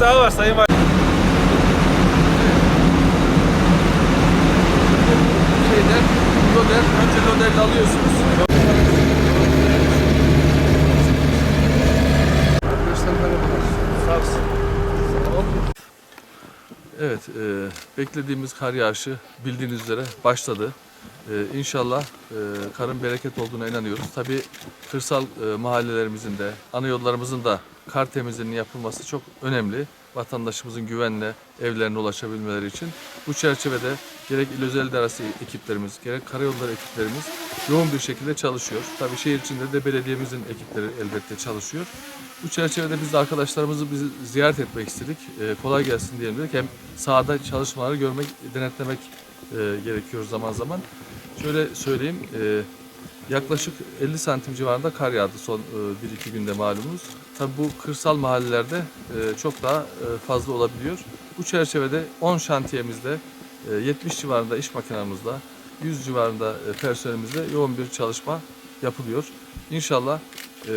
koltuk daha var Sayın Evet, e, beklediğimiz kar yağışı bildiğiniz üzere başladı. E, inşallah e, karın bereket olduğuna inanıyoruz. Tabii kırsal e, mahallelerimizin de, ana yollarımızın da kar temizliğinin yapılması çok önemli. Vatandaşımızın güvenle evlerine ulaşabilmeleri için. Bu çerçevede gerek il özel idaresi ekiplerimiz, gerek karayolları ekiplerimiz yoğun bir şekilde çalışıyor. Tabii şehir içinde de belediyemizin ekipleri elbette çalışıyor. Bu çerçevede biz de arkadaşlarımızı bizi ziyaret etmek istedik. Ee, kolay gelsin diyelim dedik. Hem sahada çalışmaları görmek, denetlemek e, gerekiyor zaman zaman. Şöyle söyleyeyim, e, yaklaşık 50 santim civarında kar yağdı son e, 1-2 günde malumunuz. Tabii bu kırsal mahallelerde e, çok daha e, fazla olabiliyor. Bu çerçevede 10 şantiyemizde e, 70 civarında iş makinamızda, 100 civarında e, personelimizde yoğun bir çalışma yapılıyor. İnşallah e,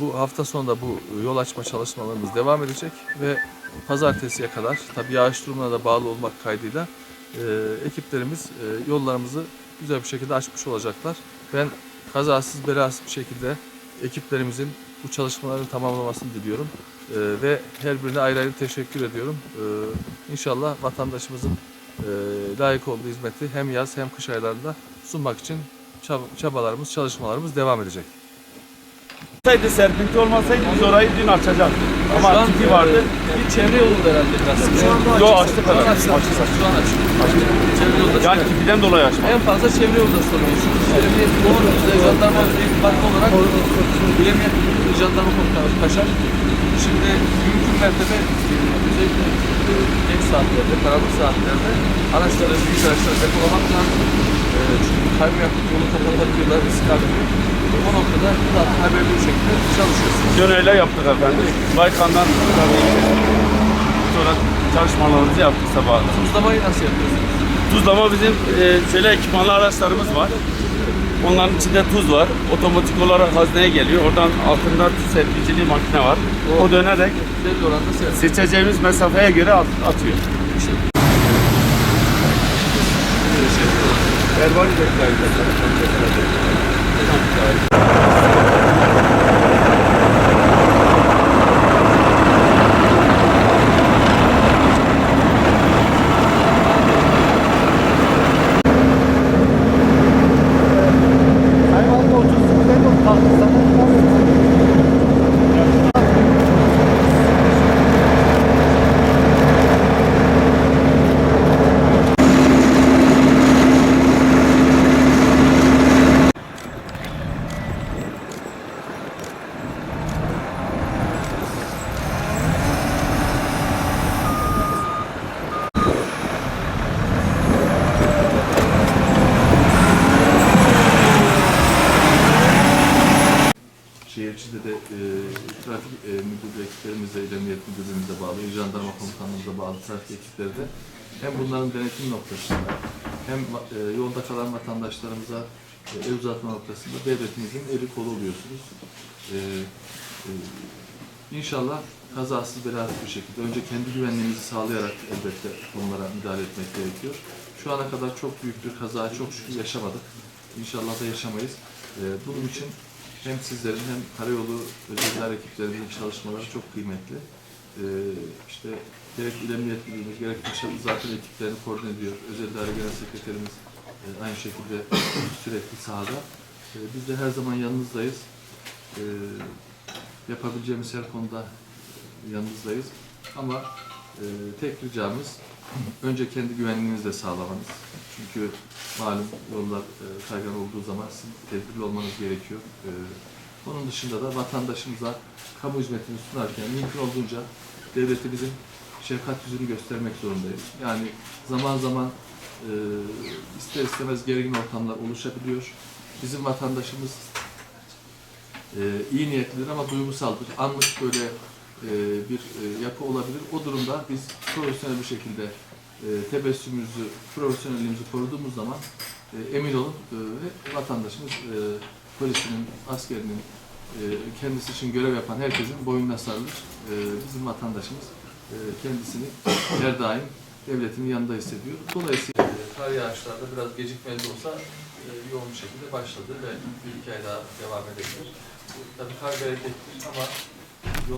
bu hafta sonunda bu yol açma çalışmalarımız devam edecek ve pazartesiye kadar tabii yağış durumuna da bağlı olmak kaydıyla e, ekiplerimiz e, yollarımızı güzel bir şekilde açmış olacaklar. Ben kazasız belasız bir şekilde ekiplerimizin bu çalışmaların tamamlamasını diliyorum. E, ve her birine ayrı ayrı teşekkür ediyorum. E, inşallah vatandaşımızın e, layık olduğu hizmeti hem yaz hem kış aylarında sunmak için çab- çabalarımız, çalışmalarımız devam edecek. Serpinti olmasaydı biz orayı dün açacaktık. Şu Ama an tipi vardı. Bir çevre yolu da herhalde biraz. Yo Şu an kadar. açtık. Şu an açtık. Çevre yolda. Yani tipiden dolayı açtık. En fazla çevre yolda sorumlusunuz. Şimdi yoğun bizde jandarma büyük parti olarak Bilemiyet Jandarma Komutanı Kaşar. Şimdi mümkün mertebe özellikle geç saatlerde, karanlık saatlerde araçları, büyük araçları depolamak lazım. E, çünkü kaybı yapıp yolu kapatabiliyorlar, risk alıyor. O noktada zaten haberli şekilde çalışıyorsunuz. Dün öyle yaptık efendim. Baykan'dan sonra çalışmalarımızı yaptık sabah. Tuzlamayı nasıl yapıyorsunuz? Tuzlama bizim e, şöyle ekipmanlı araçlarımız var. Onların içinde tuz var. Otomatik olarak hazneye geliyor. Oradan altında tuz serpicili makine var. O dönerek Belli oranda servis. seçeceğimiz mesafeye göre at- atıyor. Ervani Şehir içinde de e, trafik e, müdürlüğü ekiplerimizle, İl Emniyet bağlı, İl Jandarma Komutanlığımıza bağlı trafik ekipleri de hem bunların denetim noktasında hem e, yolda kalan vatandaşlarımıza e, ev uzatma noktasında devletimizin eli kolu oluyorsunuz. E, e, inşallah kazasız belasız bir şekilde önce kendi güvenliğimizi sağlayarak elbette onlara müdahale etmek gerekiyor. Şu ana kadar çok büyük bir kaza çok şükür yaşamadık. İnşallah da yaşamayız. E, bunun için hem sizlerin hem karayolu özel ekiplerimizin çalışmaları çok kıymetli. Ee, işte gerek İl Emniyet Müdürlüğümüz, gerek Paşa zaten ekiplerini koordine ediyor. Özel Genel Sekreterimiz e, aynı şekilde sürekli sahada. E, biz de her zaman yanınızdayız. E, yapabileceğimiz her konuda yanınızdayız. Ama e, tek ricamız önce kendi güvenliğinizi de sağlamanız. Çünkü malum yollar e, kaygan olduğu zaman sizin tedbirli olmanız gerekiyor. E, onun dışında da vatandaşımıza kamu hizmetini sunarken mümkün olduğunca devletimizin şefkat yüzünü göstermek zorundayız. Yani zaman zaman e, ister istemez gergin ortamlar oluşabiliyor. Bizim vatandaşımız e, iyi niyetlidir ama duygusaldır. Anlık böyle e, bir e, yapı olabilir. O durumda biz profesyonel bir şekilde e, tebessümümüzü, profesyonelliğimizi koruduğumuz zaman e, emin olun e, vatandaşımız e, polisinin, askerinin, e, kendisi için görev yapan herkesin boynuna sarılır. E, bizim vatandaşımız e, kendisini her daim devletin yanında hissediyor. Dolayısıyla e, kar yağışlarda biraz gecikmeli de olsa e, yoğun bir şekilde başladı ve bir iki ay daha devam edebilir. Tabii kar bereketlidir ama